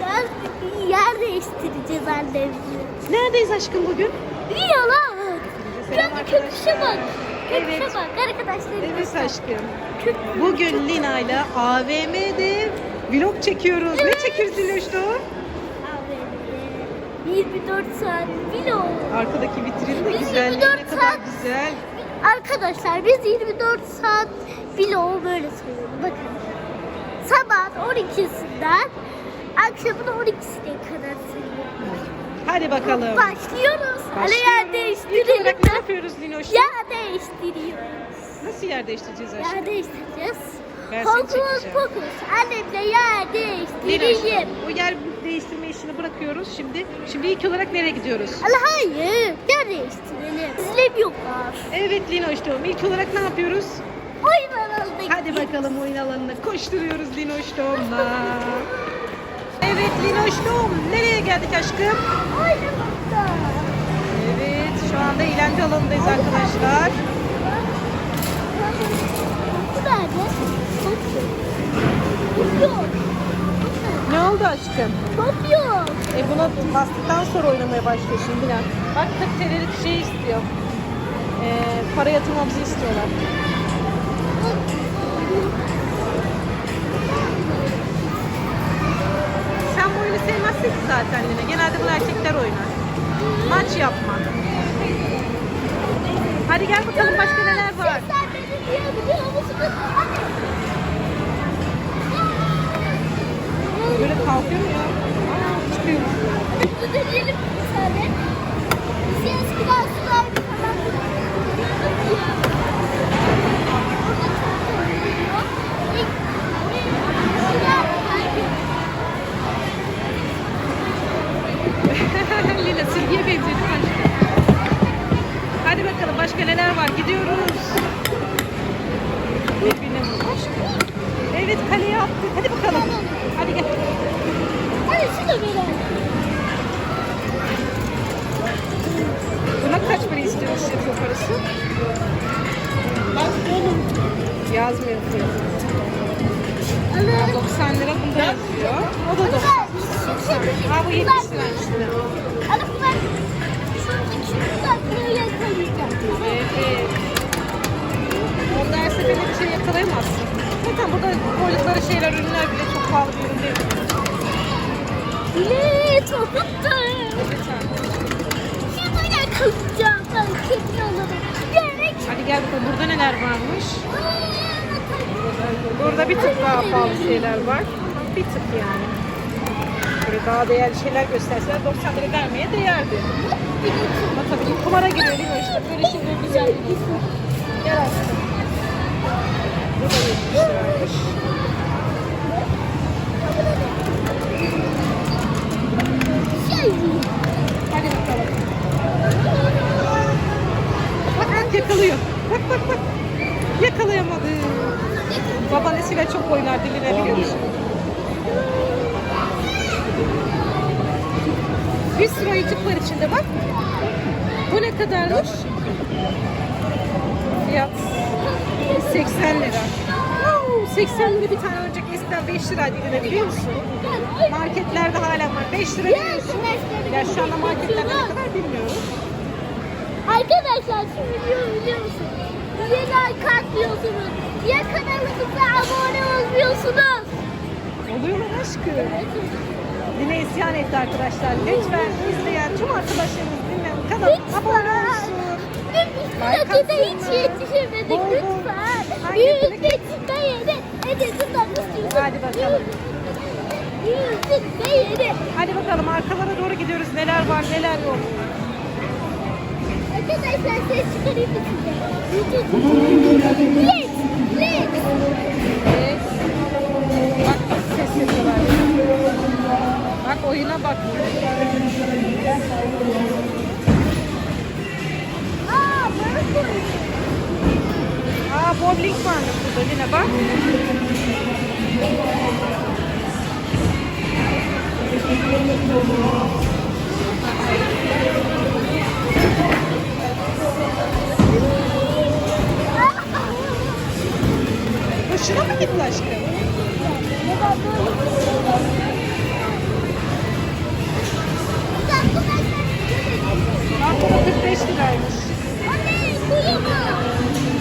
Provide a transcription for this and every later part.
Arkadaşlar yer değiştireceğiz annemle. Neredeyiz aşkım bugün? Yalan. Gel köpüşe bak. Köpüşe Evet. bak arkadaşlar. Evet aşkım. Bugün Lina ile AVM'de vlog çekiyoruz. Ne çekiyoruz Diloş'ta? 24 saat vlog. Arkadaki vitrin de Biz güzel. 24 Ne kadar saat- güzel. Arkadaşlar biz 24 saat vlogu böyle sayıyoruz. Bakın. Sabah 12'sinden akşamın 12'sine kadar sayıyoruz. Hadi bakalım. Başlıyoruz. Hadi yer Başlıyoruz. İlk değiştirelim. olarak ne yapıyoruz Linoş'ta? Yer değiştiriyoruz. Nasıl yer değiştireceğiz aşkım? Yer değiştireceğiz. Ben Hokus pokus. Annemle yer Linoş, değiştireyim. o yer değiştirme işini bırakıyoruz. Şimdi şimdi ilk olarak nereye gidiyoruz? Allah hayır. Yer değiştirelim. İzlemiyorlar. Evet Linoş'tum. İlk olarak ne yapıyoruz? Oyun alanına Hadi bakalım oyun alanına koşturuyoruz Linoş'tumla. Evet Linoş'tum. Nereye geldik aşkım? Oynamakta. Evet şu anda eğlence alanındayız arkadaşlar. Ne oldu aşkım? Top yok. E buna bastıktan sonra oynamaya başlıyor şimdi. Bak tabii telerik şey istiyor. E, para yatırmamızı istiyorlar. Oyunu sevmezsin ki zaten Lina. Genelde bunu erkekler oynar. Maç yapma. Hadi gel bakalım başka neler var. Böyle kalkıyor mu ya? Aa, çıkıyor. Mutlu deneyelim bir saniye. Biz eskiden sularda Lina silgiye benziyor? Hadi bakalım başka neler var? Gidiyoruz. Birbirine vurmuş. Evet kaleye attık. Hadi bakalım. Hadi gel. Hadi şunu verelim. Buna kaç para istiyormuş yapıyor parası? Yazmıyor fiyatı. Alın. 90 lira bunda yazıyor. O da 90. Ha bu 70 liraymış Lina. Alın ben şuradaki şuradaki yakalayacağım. Evet. Onda her seferinde bir şey yakalayamazsın. Zaten burada koydukları şeyler, ürünler bile çok pahalı bir ürün değil. Lütfen. Şunu yakalayacağım. Ben kedi alırım. Gerek. Hadi gel bakalım burada neler varmış. Burada bir tık daha pahalı şeyler var. Bir tık yani. Böyle daha değerli şeyler gösterseler 90 lira vermeye değerdi. Ama tabii ki kumara giriyor değil mi? İşte böyle şeyler güzel değil. Gel aslında. Bu da 70 liraymış. Şey. Hadi bakalım. Bak bak yakalıyor. Bak bak bak. Yakalayamadı. Babaannesiyle çok oynar diline biliyor musun? Bir sürü ayıcık var içinde bak. Bu ne kadarmış? Fiyat 80 lira. Oo, 80 lira bir tane oyuncak eskiden 5 liraydı yine biliyor musun? Marketlerde hala var. 5 lira veriyorsun. Ya şu anda marketlerde ne kadar bilmiyorum. Arkadaşlar şu videoyu biliyor musunuz? Niye like atmıyorsunuz? Niye kanalımıza abone olmuyorsunuz? Oluyorlar aşkım. Yine isyan etti arkadaşlar. Lütfen izleyen tüm arkadaşlarımız dinleyin. Kanalıma abone olsun. De hiç yetişemedik Boy boy. lütfen. Büyük geçirme yedi. İstiyorsun. Hadi bakalım. Geçirme yedi. Hadi bakalım arkalara doğru gidiyoruz. Neler var neler yok. Arkadaşlar ses çıkarayım mı size? Lex! Lex! Bak oyuna bak. Aa. Aa bowling varmış burada yine bak. Hoşuna mı gitti aşkım? Aslında 45 liraymış. Anne, suyu var.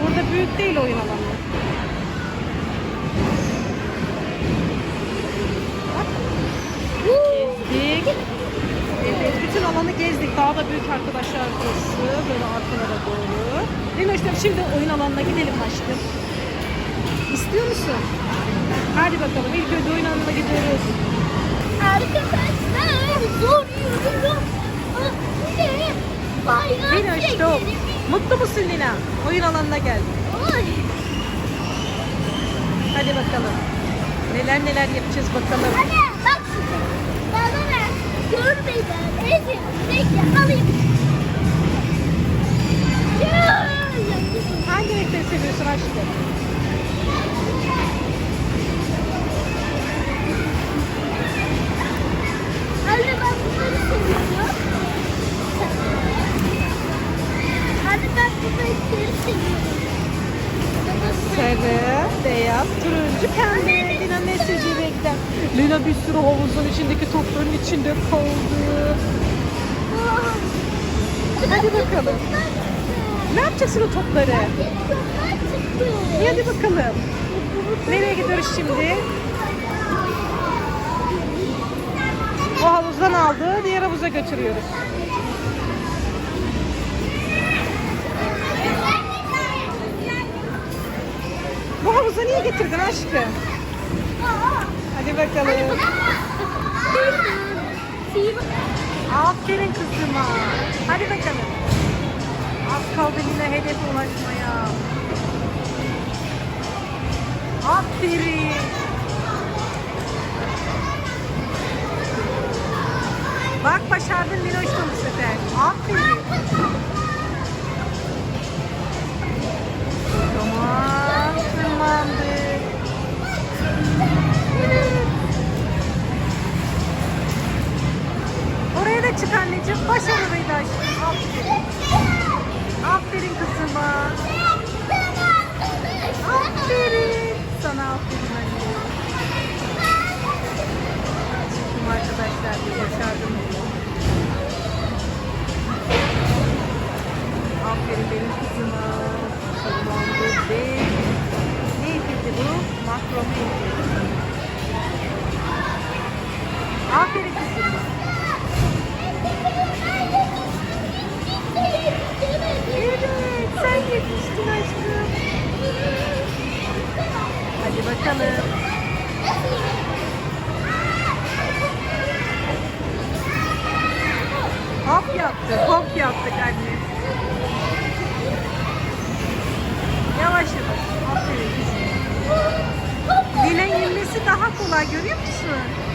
Burada büyük değil oyun alanı. Gezdik. Evet, bütün alanı gezdik. Daha da büyük arkadaşlar burası. Böyle arkalara doğru. Linoş'cum şimdi oyun alanına gidelim aşkım. İstiyor musun? Hadi bakalım. İlk önce oyun alanına gidiyoruz. Arkadaşlar zor yürüyorum. Ne? Bayrak Linoş'cum. çekelim. Mutlu musun Lina? Oyun alanına geldik. Ay. Hadi bakalım. Neler neler yapacağız bakalım. Anne bak şimdi. Bana ver. Görmeden ezin. Bekle alayım. Hangi renkleri seviyorsun aşkım? Anne ben bunları seviyorum. Sarı, beyaz, turuncu, pembe. Lina sevdiği renkler. Lina bir sürü havuzun içindeki topların içinde kaldı. Hadi bakalım. Ne yapacaksın o topları? Hadi bakalım. Nereye gidiyoruz şimdi? O havuzdan aldı, diğer havuza götürüyoruz. Havuza niye getirdin aşkım? Hadi bakalım. Aferin kızıma. Hadi bakalım. Az kaldı yine hedefe ulaşmaya. Aferin. Bak başardın Miroş'la bu sefer. Aferin. Tamam. Tırmandık. Oraya da çık anneciğim. Başarılıydı aşkım. Aferin. Aferin kızıma. Aferin. Sana aferin anne. Çıktım arkadaşlar. Başardım. Aferin benim kızıma. İpiydi bu? Musun?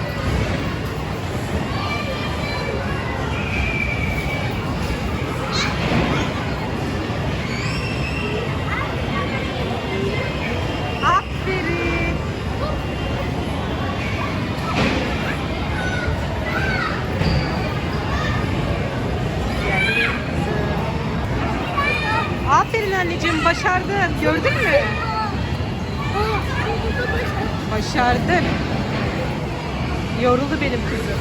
Aferin. Aferin anneciğim başardın. Gördün mü? Başardın. Yoruldu benim kızım.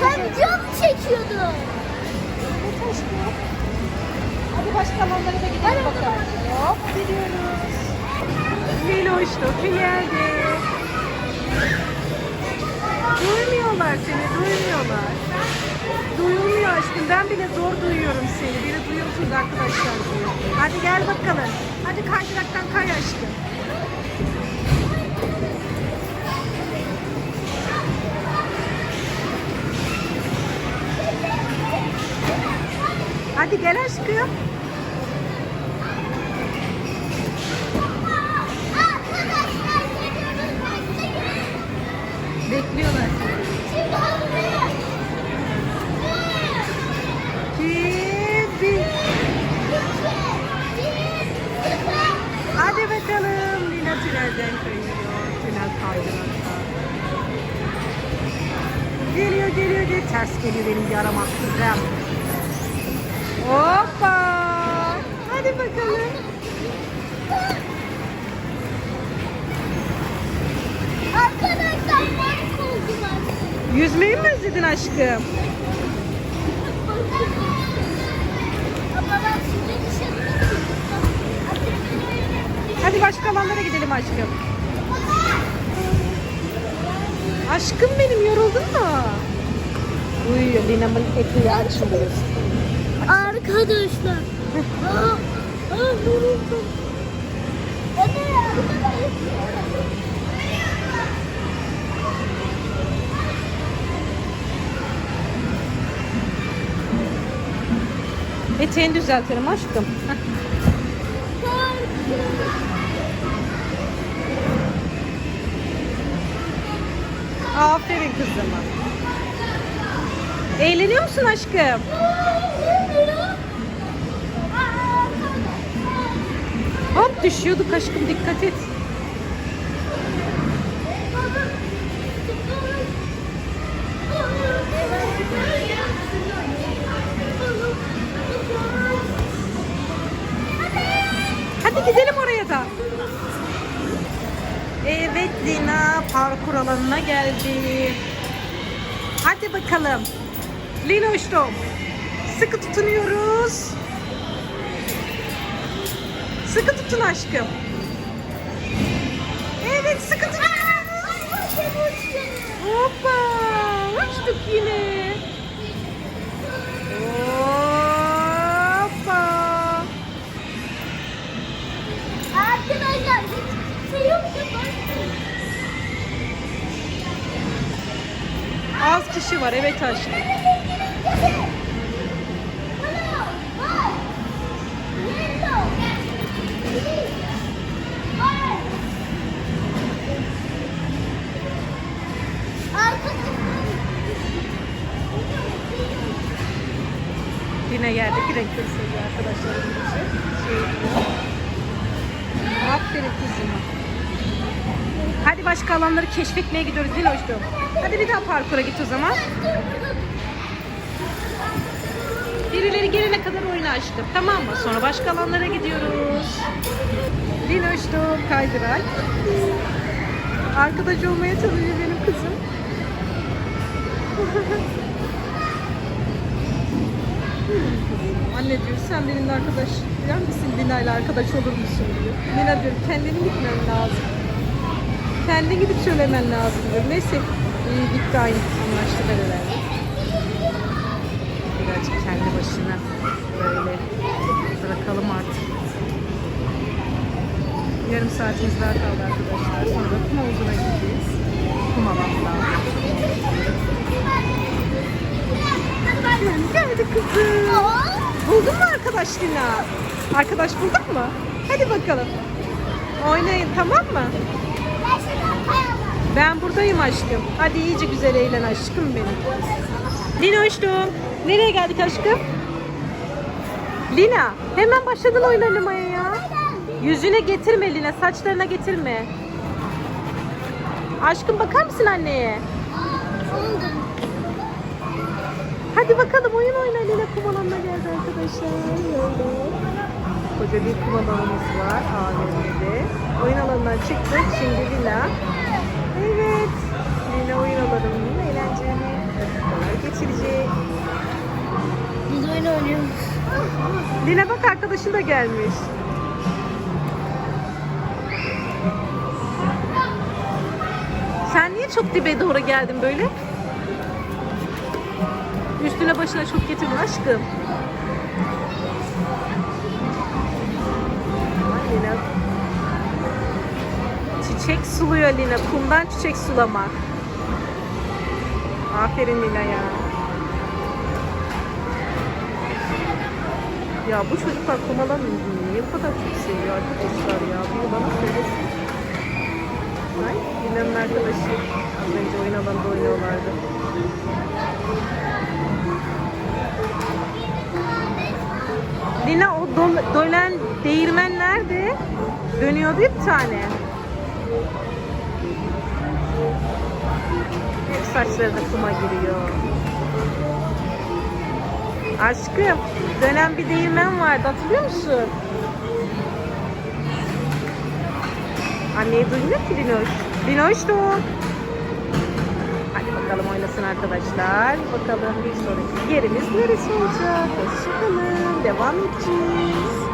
Sen cam çekiyordun. Hadi başka alanda Topi geldi. Duymuyorlar seni, duymuyorlar. Duyulmuyor aşkım. Ben bile zor duyuyorum seni. Biri duyuyorsunuz arkadaşlar. Hadi gel bakalım. Hadi kaydıraktan kay aşkım. Hadi gel aşkım. Bekliyorlar. Şimdi. Hadi bakalım. Lina tünelden kayıyor. Tünel kaydırakta. Geliyor geliyor geliyor. Ters geliyor benim yaramak kızım. Hoppa. Hadi bakalım. Arkadaşlar balık oldular. Yüzmeyi mi özledin aşkım? Hadi başka alanlara gidelim aşkım. Aşkım benim yoruldun mu? Uyuyor Lina'mın eti açmıyoruz. Arkadaşlar. Aa, aa, yoruldum. Arkadaşlar. Eteğini düzeltelim aşkım. Aferin kızıma. Eğleniyor musun aşkım? Hop düşüyorduk aşkım dikkat et. Hadi gidelim oraya da. Evet Lina parkur alanına geldi. Hadi bakalım. Linoş'tum. Sıkı tutunuyoruz. Sıkı tutun aşkım. Evet sıkı tutunuyoruz. Hoppa. Uçtuk yine. Kişi var evet aşkım. Yine yerdeki renkleri seviyor arkadaşlarım için. Şey. Aferin kızıma. Hadi başka alanları keşfetmeye gidiyoruz Hoştum? Hadi bir daha parkura git o zaman. Birileri gelene kadar oyna aşkım. Tamam mı? Sonra başka alanlara gidiyoruz. Dinoş'tum kaydırak. Arkadaş olmaya çalışıyor benim kızım. Anne diyor sen benimle arkadaş bilen misin? Lina ile arkadaş olur musun diyor. Lina diyor kendini gitmen lazım. Kendin gidip söylemen lazım diyor. Neyse gitti aynı anlaştılar herhalde. Birazcık kendi başına böyle bırakalım artık. Yarım saatimiz daha kaldı arkadaşlar. Sonra kum havuzuna gideceğiz. Kum alanına. Geldi kızım. Buldun mu arkadaş Lina? Arkadaş buldun mu? Hadi bakalım. Oynayın tamam mı? Ben buradayım aşkım. Hadi iyice güzel eğlen aşkım benim. Lina hoştum. Nereye geldik aşkım? Lina hemen başladın oyun oynamaya ya. Yüzüne getirme Lina. Saçlarına getirme. Aşkım bakar mısın anneye? Hadi bakalım oyun oyna Lina kum alanına geldi arkadaşlar. Koca bir kum alanımız var AVM'de. Oyun alanından çıktık. Şimdi Lina. Evet. Lina oyun alanının eğlenceli dakikalar geçirecek. Biz oyun oynuyoruz. Lina bak arkadaşın da gelmiş. Sen niye çok dibe doğru geldin böyle? Üstüne başına çok getirme aşkım. Suluyor Lina. Kumdan çiçek sulama. Aferin Lina ya. Ya bu çocuklar kumalan niye bu kadar çok seviyor arkadaşlar ya? Bunu bana söylesin. Ay, Lina'nın arkadaşı. Az önce oyun alanında oynuyorlardı. Lina o dol- dönen değirmen nerede? Dönüyordu bir tane. Hep saçları da kuma giriyor. Aşkım, dönen bir değirmen vardı hatırlıyor musun? Anneyi duymuyor ki Dinoş. Dinoş da. Hadi bakalım oynasın arkadaşlar. Bakalım bir sonraki yerimiz neresi olacak? Hoşçakalın. Devam edeceğiz.